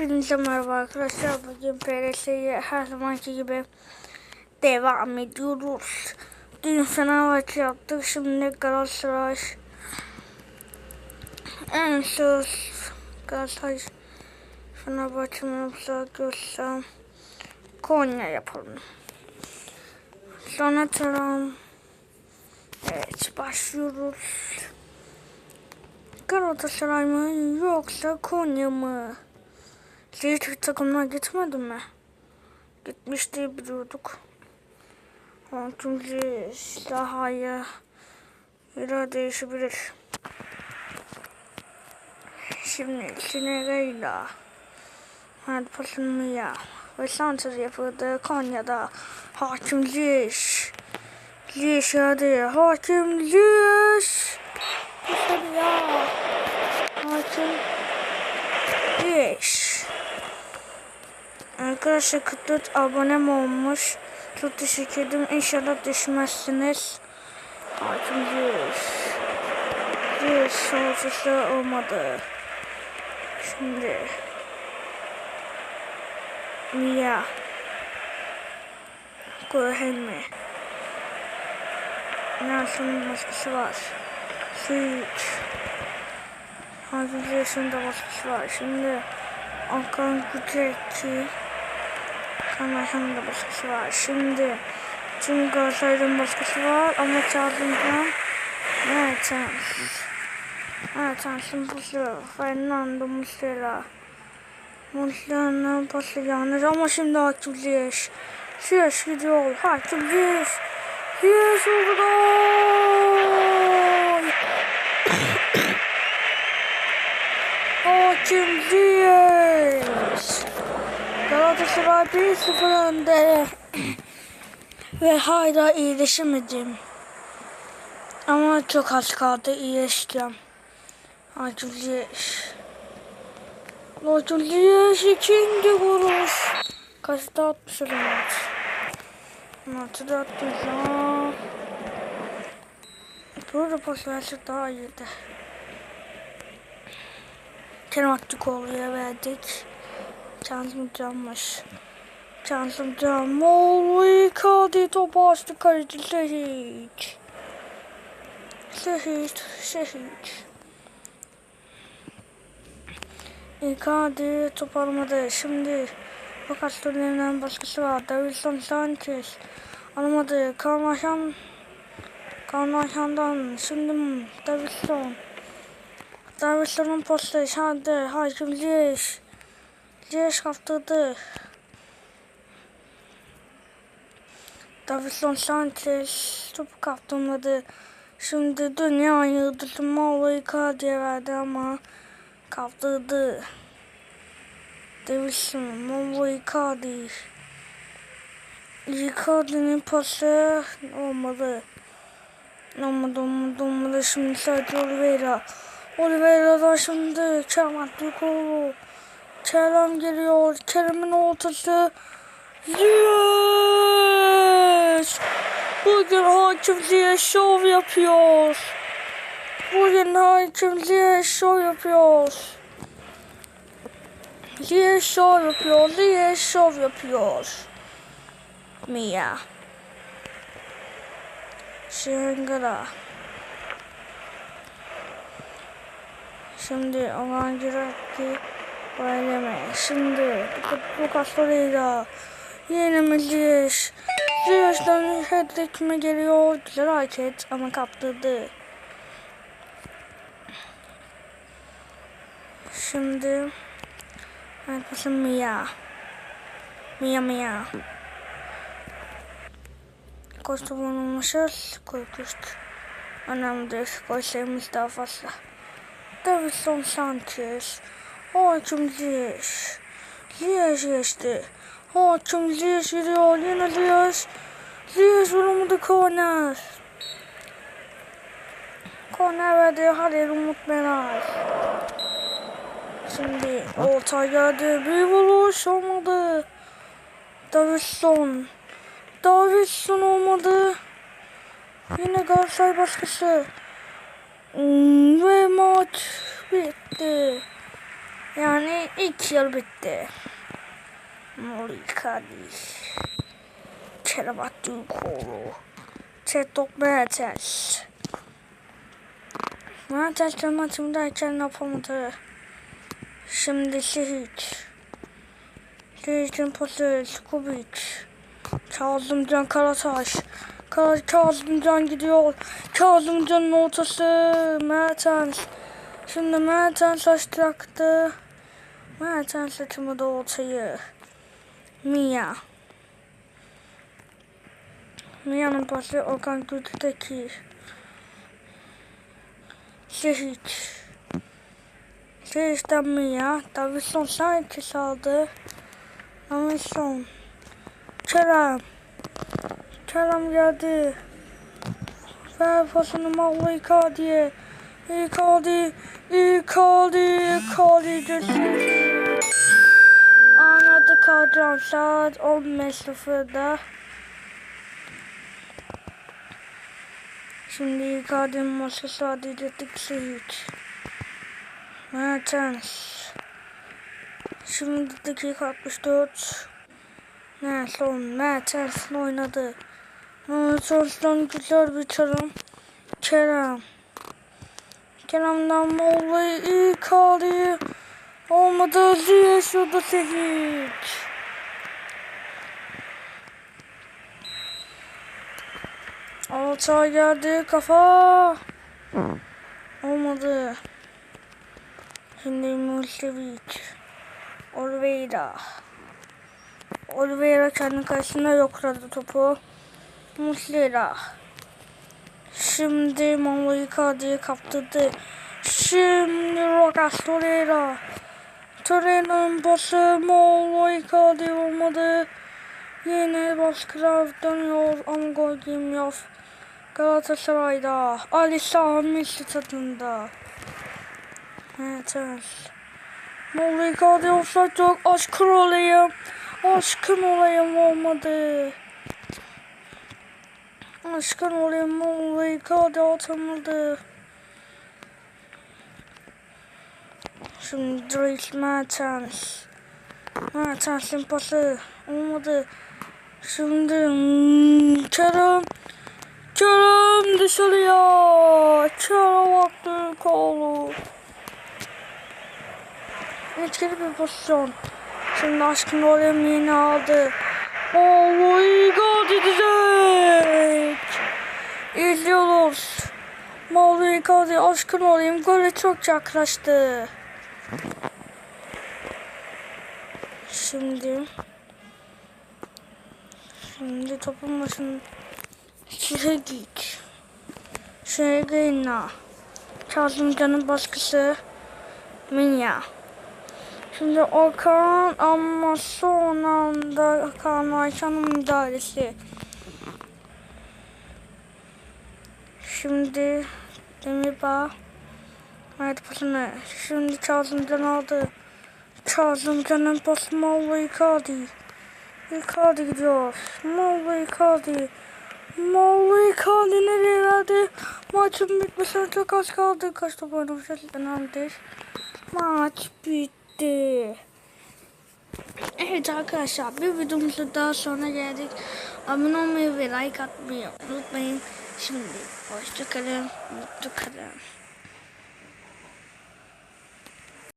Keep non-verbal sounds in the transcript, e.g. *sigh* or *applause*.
Hepinize merhaba arkadaşlar. Bugün PRS'ye her zamanki gibi devam ediyoruz. Dün Fenerbahçe yaptık. Şimdi Galatasaray. En son Galatasaray Fenerbahçe mi yoksa Konya yapalım. Sonra tamam. Evet başlıyoruz. Galatasaray mı yoksa Konya mı? Hiç takımlar gitmedi mi? Gitmiş diye biliyorduk. Çünkü daha iyi yere değişebilir. Şimdi Sinere'yle Hadi pasını ya. Ve Sanchez yapıldı Konya'da. Hakim Ziyech. Ziyech hadi. Hakim ya. Hakim Ziyech. Arkadaşlar 44 abonem olmuş. Çok teşekkür ederim. İnşallah düşmezsiniz. Hakim Ziyech. Ziyech savaşısı olmadı. Şimdi Mia Kohenme Nelson'un baskısı var. Suit Hazır yaşında baskısı var. Şimdi Akan Kutreki Kanaşan'ın da baskısı var. Şimdi tüm Galatasaray'ın baskısı var ama Charles'ın Evet, Evet, Charles'ın baskısı Fernando Muslera. Muslera pası yalnız ama şimdi Hakim Ziyech. Ziyech gidiyor. Hakim Ziyech. Ziyech oldu gol! *coughs* Hakim Ziyech Galatasaray 1-0 önde *clears throat* ve hala iyileşemedim. Ama çok az kaldı iyileşeceğim. Hakim Ziyech ikinci vuruş. Kaçta atmış maç? Maçı da atacağım. Burada pas verse daha iyiydi. Kerem Aktürkoğlu'ya verdik. Şansım canmış. Şansım can. Moğlu Icardi topu açtı kaleci Sehiç. Sehiç, Sehiç. Icardi top almadı. Şimdi fakat Sterling'den başkası var. Davidson Sanchez. Almadı. Karmaşan Karmaşan'dan şimdi Davidson. Davidson'un postu. Hadi. Hakim Ziyech. Ziyech kaptırdı. Davidson Sanchez topu kaptırmadı. Şimdi dünya yıldızı Mauro Icardi'ye verdi ama kaptırdı. Davidson, Mauro Icardi. Icardi'nin pası olmadı. Olmadı, olmadı, olmadı. Şimdi sadece Oliveira. Oliveira'dan şimdi. Kerem geliyor. Kerem'in ortası. Yes! Bugün Hakim şov yapıyor. Bugün Hakim şov yapıyor. Ziyech şov yapıyor. Ziyech şov yapıyor. Mia. Şengara. Şimdi olan Girardi Oynama. Şimdi. Yine mi Ziyech? Ziyech'den hat mi geliyor? Güzel hareket ama kaptırdı. Şimdi basın Mia. Mia Mia. Koştu bulunmuşuz. Koykuştu. Önemlidir. Koşlarımız daha fazla. Davidson Sanchez. Hakim Ziyech. Ziyech geçti. Hakim Ziyech gidiyor. Yine Ziyech. Ziyech vuramadı korner. Korner verdi. Hadi Umut Meral. Şimdi orta geldi. Bir vuruş olmadı. Davidson. Davidson olmadı. Yine Galatasaray baskısı. Hmm, Ve maç bitti. Yani ilk yarı bitti. Morikadi. Kerabattu kolu. Çetok Mertes. Mertes de maçımdayken yapamadı. Şimdi Sihic. Sihic'in pası Skubic. Kazımcan Karataş. Kara Kazımcan gidiyor. Kazımcan'ın ortası. Mertens. Şimdi Mertens açacaktı. Mertens açamadı ortayı. Mia. Mia'nın pası Okan Gül'deki. Sihic. Sihic'den Mia. Davison Sanchez aldı. Davison. Kerem. Kerem geldi. Ver pasını Mauro Icardi'ye. Icardi, Icardi, Icardi geçti. Anladı kadran saat 15.00'da. Şimdi Icardi'nin maçı sadece hiç. Mertens. Şimdi dakika 64. Nelson Mertens oynadı. Mertens'den güzel bir çalım. Kerem. Kerem'den Molla'yı iyi kaldı. Olmadı Ziyech şurada Sehic. Alçağa geldi kafa. Olmadı. Şimdi Musevic. Oliveira. Oliveira kendi karşısında yokladı topu. Muslera. Şimdi Mauro Icardi'ye kaptırdı. Şimdi Lucas Torreira. Torreira'nın pası Mauro Icardi olmadı. Yine baskılar dönüyor ama gol girmiyor. Galatasaray'da. Ali Sami stadında. Evet evet. Mauro Icardi offside yok. Aşkın olayım. Aşkın olayım olmadı. Aşkın olayım olayı kaldı atamadı. Şimdi Dries Mertens. Mertens'in pası olmadı. Şimdi hmm, Kerem. Kerem dışarıya. Kerem attı kolu. Etkili bir pozisyon. Şimdi aşkın olayım yine aldı. Oh my god Mauro Icardi aşkın olayım gole çok yaklaştı. Şimdi Şimdi topun başında Şiregic Şiregina Kazımcan'ın baskısı Minya Şimdi Okan ama son anda Okan Ayşan'ın müdahalesi. Şimdi Demirbağ Haydi pasını. Şimdi Kazımcan aldı. Kazımcan'ın pası Mauro Icardi. Icardi gidiyor. Mauro Icardi. Mauro Icardi nereye verdi? Maçın bitmesine çok az kaldı. Kaç top oynamışız? Önemli Maç bitti. Evet arkadaşlar bir videomuzda daha sonra geldik. Abone olmayı ve like atmayı unutmayın. Şimdi hoşçakalın, mutlu kalın.